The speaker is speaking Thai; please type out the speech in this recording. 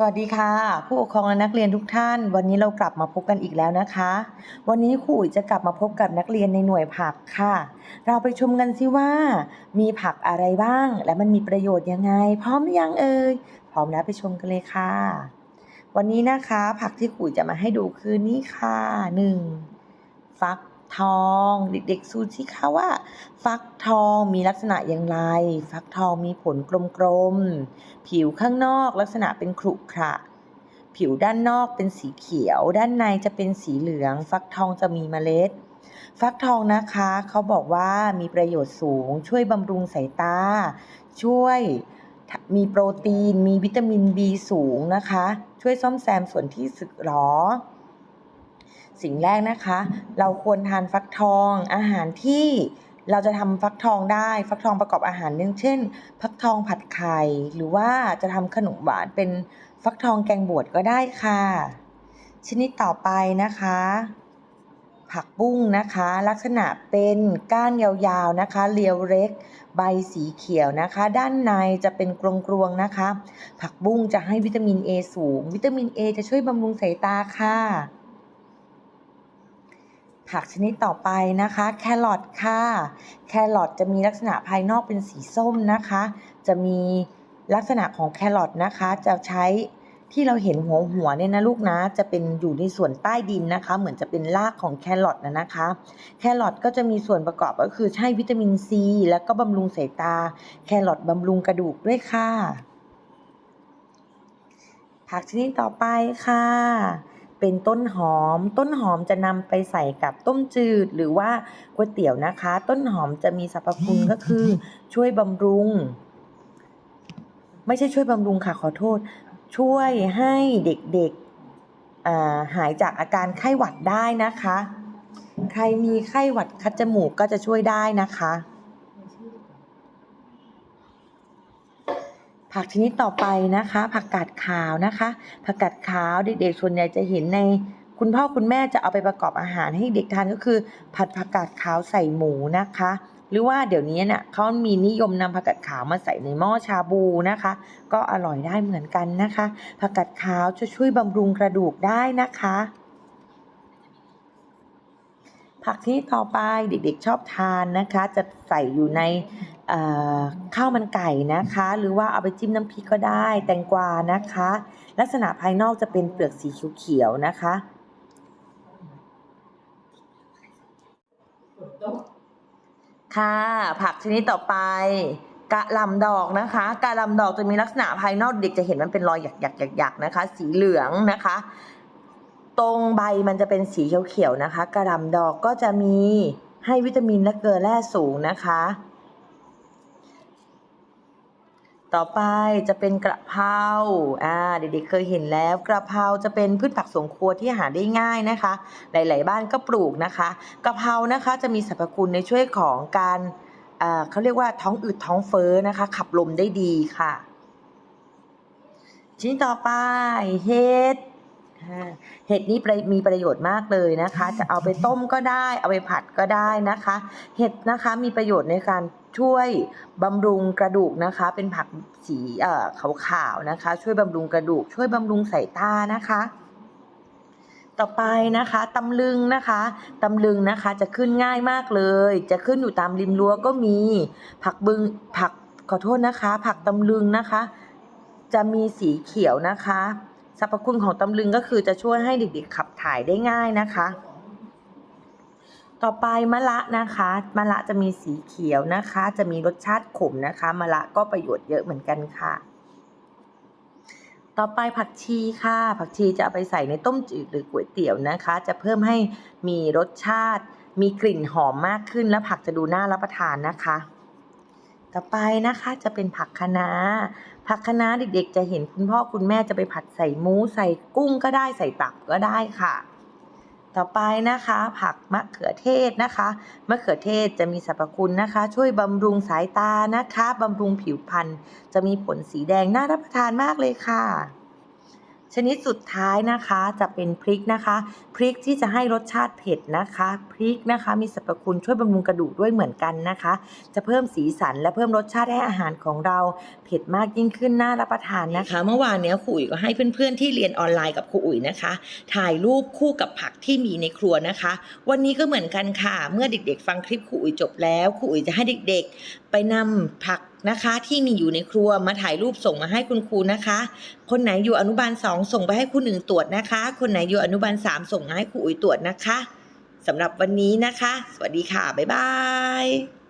สวัสดีค่ะ ผู้ปกครองและนักเรียนทุกท่าน วันนี้เรากลับมาพบกันอีกแล้วนะคะ วันนี้ครูอุ๋ยจะกลับมาพบกับนักเรียนในหน่วยผักค่ะ เราไปชมกันสิว่า มีผักอะไรบ้าง และมันมีประโยชน์ยังไง พร้อมหรือยังเอ่ยพร้อมแล้วไปชมกันเลยค่ะ วันนี้นะคะ ผักที่ครูจะมาให้ดูคือนี่ค่ะหนึ่งฟัก ทอง เด็กๆสูสิคะว่า ฟักทองมีลักษณะอย่างไร ฟักทองมีผลกลมๆ ผิวข้างนอกลักษณะเป็นขรุขระ ผิวด้านนอกเป็นสีเขียว ด้านในจะเป็นสีเหลือง ฟักทองจะมีเมล็ด ฟักทองนะคะเขาบอกว่ามีประโยชน์สูง ช่วยบำรุงสายตา ช่วยมีโปรตีน มีวิตามิน B สูงนะคะ ช่วยซ่อมแซมส่วนที่สึกหรอ สิ่งแรกนะคะ เราควรทานฟักทอง อาหารที่เราจะทำฟักทองได้ฟักทองประกอบอาหารอย่งเช่นฟักทองผัดไข่หรือว่าจะทำขนมหวานเป็นฟักทองแกงบวชก็ได้ค่ะ ชนิดต่อไปนะคะ ผักบุ้งนะคะ ลักษณะเป็นก้านยาวๆนะคะเรียวเล็ก ใบสีเขียวนะคะ ด้านในจะเป็นกรวงๆนะคะ ผักบุ้งจะให้วิตามิน A สูง วิตามิน A จะช่วยบำรุงสายตาค่ะ ผักชนิดต่อไปนะคะ แครอทค่ะ แครอทจะมีลักษณะภายนอกเป็นสีส้มนะคะ จะมีลักษณะของแครอทนะคะ จะใช้ที่เราเห็นหัวหัวเนี่ยนะลูกนะ จะเป็นอยู่ในส่วนใต้ดินนะคะ เหมือนจะเป็นรากของแครอทนะนะคะ แครอทก็จะมีส่วนประกอบก็คือให้วิตามินซีแล้วก็บำรุงสายตา แครอทบำรุงกระดูกด้วยค่ะ ผักชนิดต่อไปค่ะ เป็นต้นหอม ต้นหอมจะนำไปใส่กับต้มจืดหรือว่าก๋วยเตี๋ยวนะคะ ต้นหอมจะมีสรรพคุณก็คือ ช่วยบำรุง ไม่ใช่ช่วยบำรุงค่ะขอโทษ ช่วยให้เด็กๆอ่าหายจากอาการไข้หวัดได้นะคะ ใครมีไข้หวัดคัดจมูกก็จะช่วยได้นะคะ ผักชนิดต่อไปนะคะ ผักกาดขาวนะคะ ผักกาดขาวเด็กๆส่วนใหญ่จะเห็นในคุณพ่อคุณแม่จะเอาไปประกอบอาหารให้เด็กทานก็คือ ผัดผักกาดขาวใส่หมูนะคะ หรือว่าเดี๋ยวนี้เนี่ยเขามีนิยมนำผักกาดขาวมาใส่ในหม้อชาบูนะคะ ก็อร่อยได้เหมือนกันนะคะ ผักกาดขาวจะช่วยบำรุงกระดูกได้นะคะ ผักที่ต่อไปเด็กๆชอบทานนะคะ จะใส่อยู่ใน ข้าวมันไก่นะคะ หรือว่าเอาไปจิ้มน้ำพริกก็ได้ แตงกวานะคะ ลักษณะภายนอกจะเป็นเปลือกสีเขียวๆนะคะ ค่ะ ผักชนิดต่อไปกะหล่ำดอกนะคะกะหล่ำดอกจะมีลักษณะภายนอกเด็กจะเห็นมันเป็นรอยหยักๆหยักๆนะคะ สีเหลืองนะคะ ตรงใบมันจะเป็นสีเขียวๆนะคะกะหล่ำดอกก็จะมีให้วิตามินและเกลือแร่สูงนะคะ ต่อไปจะเป็นกระเพราอ่าเด็กๆเคยเห็นแล้ว กระเพราจะเป็นพืชผักสวนครัวที่หาได้ง่ายนะคะ หลาย ๆ บ้านก็ปลูกนะคะ กระเพรานะคะจะมีสรรพคุณในช่วยของการอ่าเขาเรียกว่าท้องอืดท้องเฟ้อนะคะ ขับลมได้ดีค่ะ ชิ้นต่อไปเห็ดเห็ดนี้มีประโยชน์มากเลยนะคะ จะเอาไปต้มก็ได้ เอาไปผัดก็ได้นะคะ เห็ดนะคะมีประโยชน์ในการช่วยบำรุงกระดูกนะคะ เป็นผักสีเอ่อขาวๆนะคะ ช่วยบำรุงกระดูก ช่วยบำรุงสายตานะคะต่อไปนะคะตำลึงนะคะตำลึงนะคะจะขึ้นง่ายมากเลย จะขึ้นอยู่ตามริมรั้วก็มี ผักบึงผักขอโทษนะคะ ผักตำลึงนะคะ จะมีสีเขียวนะคะสรรพคุณของตำลึงก็คือจะช่วยให้เด็กๆขับถ่ายได้ง่ายนะคะ ต่อไปมะละนะคะมะละจะมีสีเขียวนะคะ จะมีรสชาติขมนะคะมะละก็ประโยชน์เยอะเหมือนกันค่ะ ต่อไปผักชีค่ะ ผักชีจะเอาไปใส่ในต้มจืดหรือก๋วยเตี๋ยวนะคะ จะเพิ่มให้มีรสชาติ มีกลิ่นหอมมากขึ้นและผักจะดูน่ารับประทานนะคะ ต่อไปนะคะจะเป็นผักคะน้าผักคะน้าเด็กๆ จะเห็นคุณพ่อคุณแม่จะไปผัดใส่หมูใส่กุ้งก็ได้ใส่ตับก็ได้ค่ะ ต่อไปนะคะ ผักมะเขือเทศนะคะ มะเขือเทศจะมีสรรพคุณนะคะ ช่วยบำรุงสายตานะคะบำรุงผิวพรรณจะมีผลสีแดงน่ารับประทานมากเลยค่ะ ชนิดสุดท้ายนะคะจะเป็นพริกนะคะ พริกที่จะให้รสชาติเผ็ดนะคะ พริกนะคะมีสรรพคุณช่วยบำรุงกระดูกด้วยเหมือนกันนะคะ จะเพิ่มสีสันและเพิ่มรสชาติให้อาหารของเราเผ็ดมากยิ่งขึ้นน่ารับประทานนะคะ เมื่อวานเนี้ยครูอุ๋ยก็ให้เพื่อนๆที่เรียนออนไลน์กับครูอุ๋ยนะคะ ถ่ายรูปคู่กับผักที่มีในครัวนะคะ วันนี้ก็เหมือนกันค่ะ เมื่อเด็กๆ ฟังคลิปครูอุ๋ยจบแล้วครูอุ๋ยจะให้เด็กๆ ไปนำผัก นะคะ ที่มีอยู่ในครัวมาถ่ายรูปส่งมาให้คุณครูนะคะ คนไหนอยู่อนุบาลสองส่งไปให้คุณหนึ่งตรวจนะคะ คนไหนอยู่อนุบาลสามส่งมาให้ครูอุ๋ยตรวจนะคะสำหรับวันนี้นะคะ สวัสดีค่ะ บ๊ายบาย